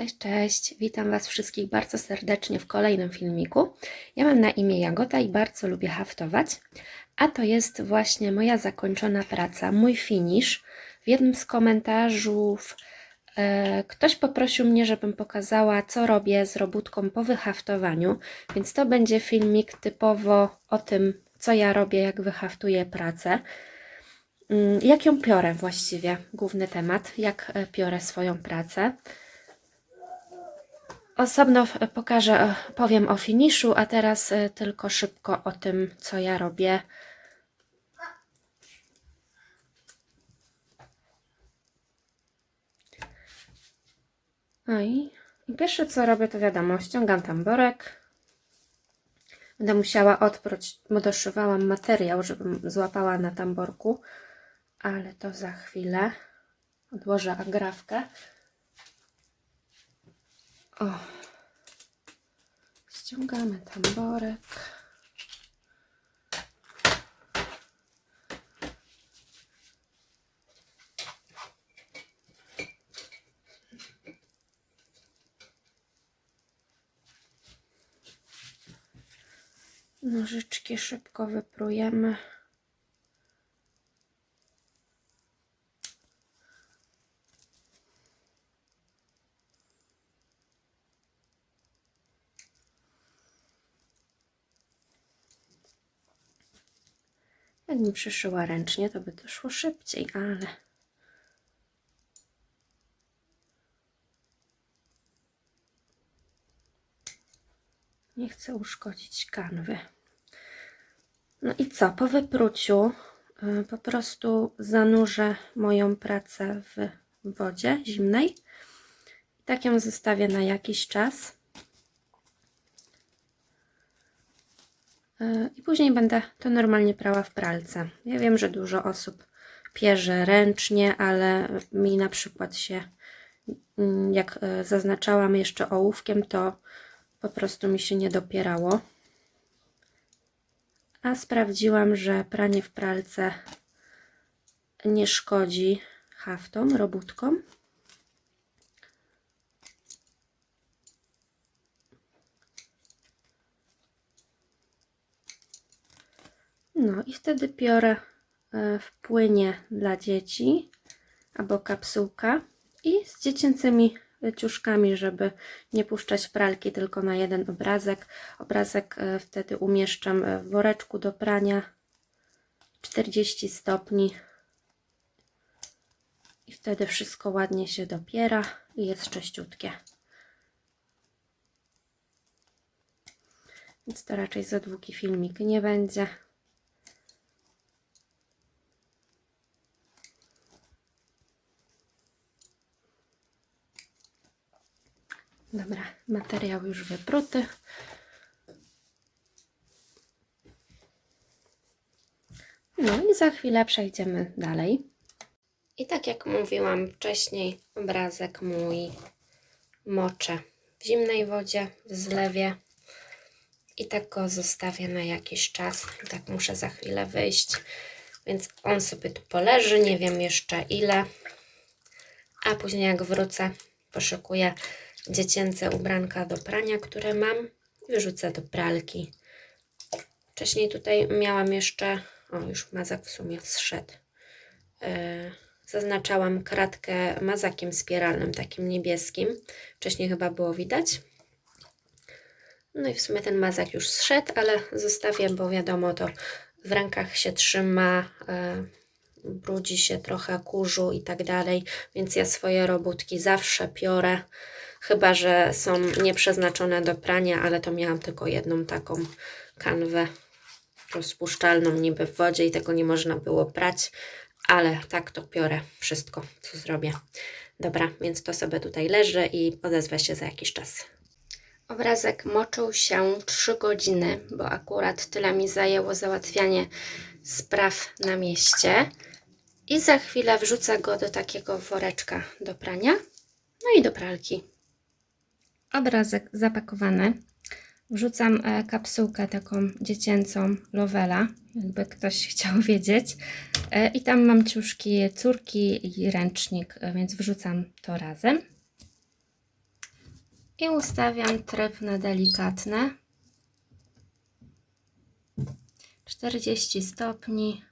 Cześć, cześć. Witam Was wszystkich bardzo serdecznie w kolejnym filmiku. Ja mam na imię Jagoda i bardzo lubię haftować. A to jest właśnie moja zakończona praca, mój finish. W jednym z komentarzów e, ktoś poprosił mnie, żebym pokazała, co robię z robótką po wyhaftowaniu. Więc to będzie filmik typowo o tym, co ja robię, jak wyhaftuję pracę. Mm, Jak ją piorę właściwie, główny temat, jak e, piorę swoją pracę. Osobno pokażę, e, powiem o finiszu, a teraz e, tylko szybko o tym, co ja robię. No i pierwsze co robię, to wiadomo, ściągam tamborek. Będę musiała odpróć, bo doszywałam materiał, żebym złapała na tamborku, ale to za chwilę. Odłożę agrafkę. O. Ściągamy tamborek. Nożyczki szybko wyprujemy. Jakbym przyszyła ręcznie, to by to szło szybciej, ale nie chcę uszkodzić kanwy. No i co? Po wypruciu y, po prostu zanurzę moją pracę w wodzie zimnej. Tak ją zostawię na jakiś czas. I później będę to normalnie prała w pralce. Ja wiem, że dużo osób pierze ręcznie, ale mi na przykład się, mm, jak y, zaznaczałam jeszcze ołówkiem, to po prostu mi się nie dopierało. A sprawdziłam, że pranie w pralce nie szkodzi haftom, robótkom. No i wtedy piorę e, w płynie dla dzieci albo kapsułka i z dziecięcymi ciuszkami, żeby nie puszczać pralki tylko na jeden obrazek. Obrazek e, wtedy umieszczam e, w woreczku do prania 40 stopni i wtedy wszystko ładnie się dopiera i jest czyściutkie. Więc to raczej za długi filmik nie będzie. Dobra, materiał już wypruty. No i za chwilę przejdziemy dalej. I tak jak mówiłam wcześniej, obrazek mój moczę w zimnej wodzie, w zlewie i tak go zostawię na jakiś czas. Tak muszę za chwilę wyjść, więc on sobie tu poleży, nie wiem jeszcze ile. A później jak wrócę, poszykuję dziecięce ubranka do prania, które mam. Wyrzucę do pralki. Wcześniej tutaj miałam jeszcze, o już mazak w sumie zszedł. Yy, zaznaczałam kratkę mazakiem spiralnym, takim niebieskim. Wcześniej chyba było widać. No i w sumie ten mazak już zszedł, ale zostawię, bo wiadomo, to w rękach się trzyma, yy, brudzi się trochę kurzu i tak dalej, więc ja swoje robótki zawsze piorę chyba że są nieprzeznaczone do prania, ale to miałam tylko jedną taką kanwę rozpuszczalną niby w wodzie i tego nie można było prać, ale tak to piorę wszystko, co zrobię. Dobra, więc to sobie tutaj leży i odezwę się za jakiś czas. Obrazek moczył się 3 godziny, bo akurat tyle mi zajęło załatwianie spraw na mieście. I za chwilę wrzucę go do takiego woreczka do prania, no i do pralki obrazek zapakowany. Wrzucam e, kapsułkę taką dziecięcą Lovela, jakby ktoś chciał wiedzieć. E, I tam mam ciuszki córki i ręcznik, e, więc wrzucam to razem. I ustawiam tryb na delikatne. 40 stopni.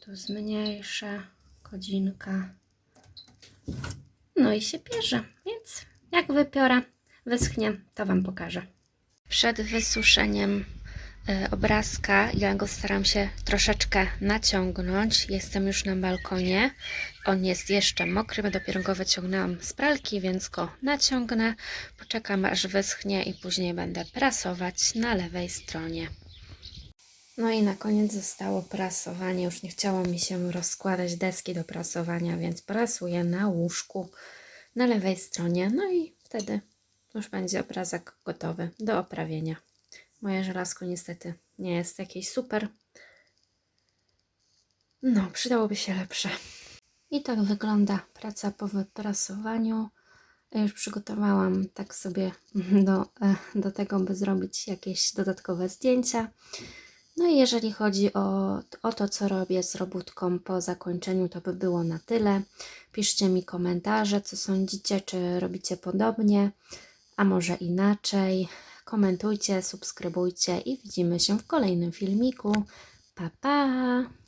Tu zmniejszę. Godzinka. No i się pierze, więc jak wypiora, wyschnie, to Wam pokażę. Przed wysuszeniem e, obrazka ja go staram się troszeczkę naciągnąć. Jestem już na balkonie. On jest jeszcze mokry, dopiero go wyciągnęłam z pralki, więc go naciągnę. Poczekam aż wyschnie i później będę prasować na lewej stronie. No i na koniec zostało prasowanie. Już nie chciało mi się rozkładać deski do prasowania, więc prasuję na łóżku na lewej stronie. No i wtedy już będzie obrazek gotowy do oprawienia. Moje żelazko niestety nie jest jakieś super. No, przydałoby się lepsze. I tak wygląda praca po wyprasowaniu. Ja już przygotowałam tak sobie do, e, do tego, by zrobić jakieś dodatkowe zdjęcia. No i jeżeli chodzi o, o to, co robię z robótką po zakończeniu, to by było na tyle. Piszcie mi komentarze, co sądzicie, czy robicie podobnie, a może inaczej. Komentujcie, subskrybujcie i widzimy się w kolejnym filmiku. Pa, pa!